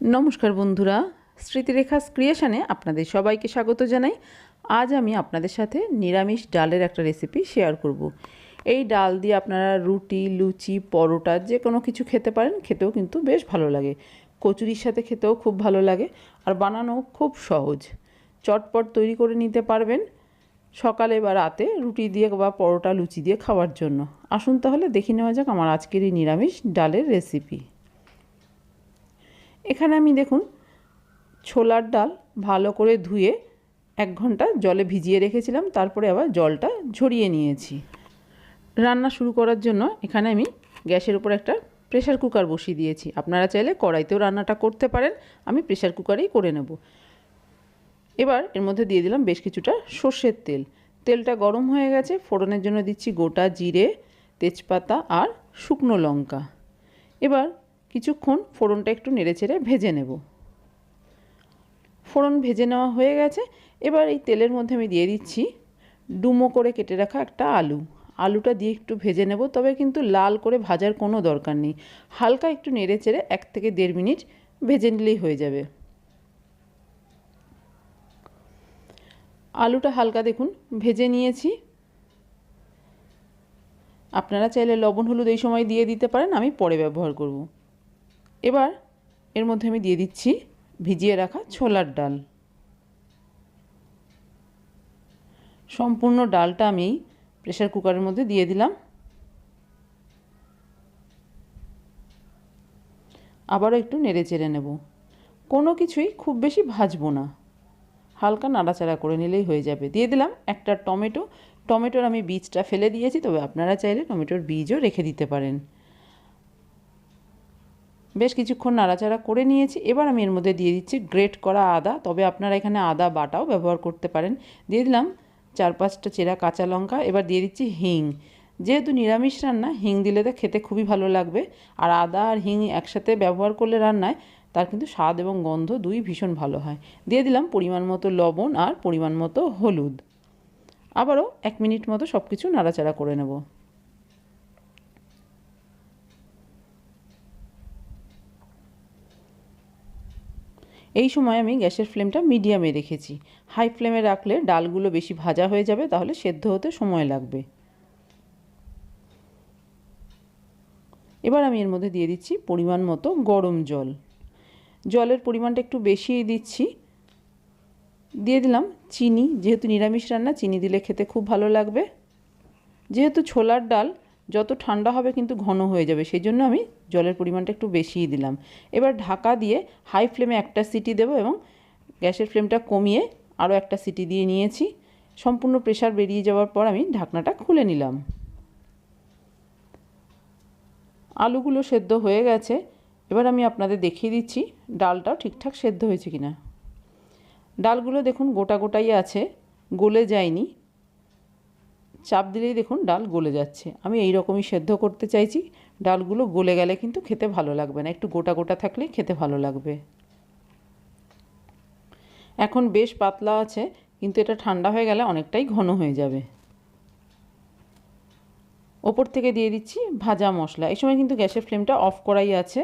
নমস্কার বন্ধুরা স্মৃতিরেখা ক্রিয়েশনে আপনাদের সবাইকে স্বাগত জানাই। আজ আমি আপনাদের সাথে নিরামিষ ডালের একটা রেসিপি শেয়ার করব। এই ডাল দিয়ে আপনারা রুটি, লুচি, পরোটা যে কোনো কিছু খেতে পারেন, খেতেও কিন্তু বেশ ভালো লাগে। কচুরির সাথে খেতেও খুব ভালো লাগে আর বানানো খুব সহজ। চটপট তৈরি করে নিতে পারবেন সকালে বা রাতে রুটি দিয়ে বা পরোটা, লুচি দিয়ে খাওয়ার জন্য। আসুন তাহলে দেখে নেওয়া যাক আমার আজকের এই নিরামিষ ডালের রেসিপি এখানে আমি দেখুন, ছোলার ডাল ভালো করে ধুয়ে এক ঘণ্টা জলে ভিজিয়ে রেখেছিলাম, তারপরে আবার জলটা ঝরিয়ে নিয়েছি। রান্না শুরু করার জন্য এখানে আমি গ্যাসের উপর একটা প্রেশার কুকার বসিয়ে দিয়েছি। আপনারা চাইলে কড়াইতেও রান্নাটা করতে পারেন, আমি প্রেশার কুকারেই করে নেব। এবার এর মধ্যে দিয়ে দিলাম বেশ কিছুটা সর্ষের তেল। তেলটা গরম হয়ে গেছে, ফোড়নের জন্য দিচ্ছি গোটা জিরে, তেজপাতা আর শুকনো লঙ্কা। এবার কিছুক্ষণ ফোড়নটা একটু নেড়ে নেড়েচেড়ে ভেজে নেব। ফোড়ন ভেজে নেওয়া হয়ে গেছে। এবার এই তেলের মধ্যে আমি দিয়ে দিচ্ছি ডুমো করে কেটে রাখা একটা আলু। আলুটা দিয়ে একটু ভেজে নেব, তবে কিন্তু লাল করে ভাজার কোনো দরকার নেই। হালকা একটু নেড়ে চেড়ে এক থেকে দেড় মিনিট ভেজে নিলেই হয়ে যাবে। আলুটা হালকা দেখুন, ভেজে নিয়েছি। আপনারা চাইলে লবণ, হলুদ এই সময় দিয়ে দিতে পারেন, আমি পরে ব্যবহার করব। এবার এর মধ্যে আমি দিয়ে দিচ্ছি ভিজিয়ে রাখা ছোলার ডাল। সম্পূর্ণ ডালটা আমি প্রেশার কুকারের মধ্যে দিয়ে দিলাম। আবারও একটু নেড়ে চেড়ে নেব। কোনো কিছুই খুব বেশি ভাজবো না। হালকা নাড়াচাড়া করে নিলেই হয়ে যাবে। দিয়ে দিলাম একটা টমেটো। টমেটোর আমি বীজটা ফেলে দিয়েছি, তবে আপনারা চাইলে টমেটোর বীজও রেখে দিতে পারেন। বেশ কিছুক্ষণ নাড়াচাড়া করে নিয়েছি। এবার আমি এর মধ্যে দিয়ে দিচ্ছি গ্রেট করা আদা। তবে আপনারা এখানে আদা বাটাও ব্যবহার করতে পারেন। দিয়ে দিলাম চার পাঁচটা চেরা কাঁচা লঙ্কা। এবার দিয়ে দিচ্ছি হিং। যেহেতু নিরামিষ রান্না, হিং দিলে তো খেতে খুবই ভালো লাগবে। আর আদা আর হিং একসাথে ব্যবহার করলে রান্নায় তার কিন্তু স্বাদ এবং গন্ধ দুই ভীষণ ভালো হয়। দিয়ে দিলাম পরিমাণ মতো লবণ আর পরিমাণ মতো হলুদ। আবারও এক মিনিট মতো সব কিছু নাড়াচাড়া করে নেব। এই সময় আমি গ্যাসের ফ্লেমটা মিডিয়ামে রেখেছি। হাই ফ্লেমে রাখলে ডালগুলো বেশি ভাজা হয়ে যাবে, তাহলে সেদ্ধ হতে সময় লাগবে। এবার আমি এর মধ্যে দিয়ে দিচ্ছি পরিমাণ মতো গরম জল। জলের পরিমাণটা একটু বেশিই দিচ্ছি। দিয়ে দিলাম চিনি, যেহেতু নিরামিষ রান্না, চিনি দিলে খেতে খুব ভালো লাগবে। যেহেতু ছোলার ডাল যত ঠান্ডা হবে কিন্তু ঘন হয়ে যাবে, সেই জন্য আমি জলের পরিমাণটা একটু বেশিই দিলাম। এবার ঢাকা দিয়ে হাই ফ্লেমে একটা সিটি দেবো এবং গ্যাসের ফ্লেমটা কমিয়ে আরও একটা সিটি দিয়ে নিয়েছি। সম্পূর্ণ প্রেশার বেরিয়ে যাওয়ার পর আমি ঢাকনাটা খুলে নিলাম। আলুগুলো সেদ্ধ হয়ে গেছে। এবার আমি আপনাদের দেখিয়ে দিচ্ছি ডালটাও ঠিকঠাক সেদ্ধ হয়েছে কিনা। ডালগুলো দেখুন গোটা গোটাই আছে, গলে যায়নি। চাপ দিলেই দেখুন ডাল গলে যাচ্ছে। আমি এই রকমই সেদ্ধ করতে চাইছি, ডালগুলো গলে গেলে কিন্তু খেতে ভালো লাগবে না। একটু গোটা গোটা থাকলে খেতে ভালো লাগবে। এখন বেশ পাতলা আছে, কিন্তু এটা ঠান্ডা হয়ে গেলে অনেকটাই ঘন হয়ে যাবে। ওপর থেকে দিয়ে দিচ্ছি ভাজা মশলা। এই সময় কিন্তু গ্যাসের ফ্লেমটা অফ করাই আছে।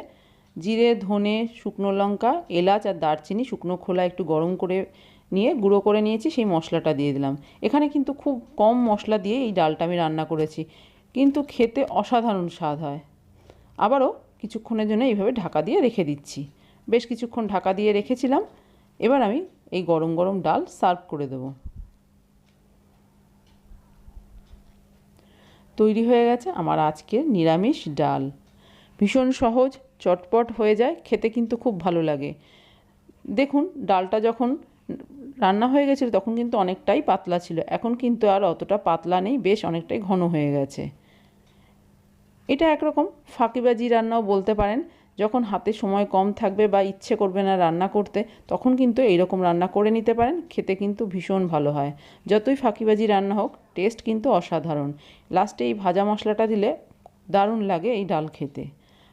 জিরে, ধনে, শুকনো লঙ্কা, এলাচ আর দারচিনি শুকনো খোলা একটু গরম করে নিয়ে গুঁড়ো করে নিয়েছি, সেই মশলাটা দিয়ে দিলাম। এখানে কিন্তু খুব কম মশলা দিয়ে এই ডালটা আমি রান্না করেছি, কিন্তু খেতে অসাধারণ স্বাদ হয়। আবারও কিছুক্ষণের জন্য এইভাবে ঢাকা দিয়ে রেখে দিচ্ছি। বেশ কিছুক্ষণ ঢাকা দিয়ে রেখেছিলাম, এবার আমি এই গরম গরম ডাল সার্ভ করে দেব। তৈরি হয়ে গেছে আমার আজকের নিরামিষ ডাল। ভীষণ সহজ চটপট হয়ে যায়, খেতে কিন্তু খুব ভালো লাগে। দেখুন, ডালটা যখন রান্না হয়ে গেছিল তখন কিন্তু অনেকটাই পাতলা ছিল। এখন কিন্তু আর অতটা পাতলা নেই, বেশ অনেকটাই ঘন হয়ে গেছে। এটা একরকম, ফাঁকিবাজি রান্নাও বলতে পারেন। যখন হাতে সময় কম থাকবে বা ইচ্ছে করবে না রান্না করতে, তখন কিন্তু এইরকম রান্না করে নিতে পারেন, খেতে কিন্তু ভীষণ ভালো হয়। যতই ফাঁকিবাজি রান্না হোক, টেস্ট কিন্তু অসাধারণ। লাস্টে এই ভাজা মশলাটা দিলে দারুণ লাগে এই ডাল খেতে।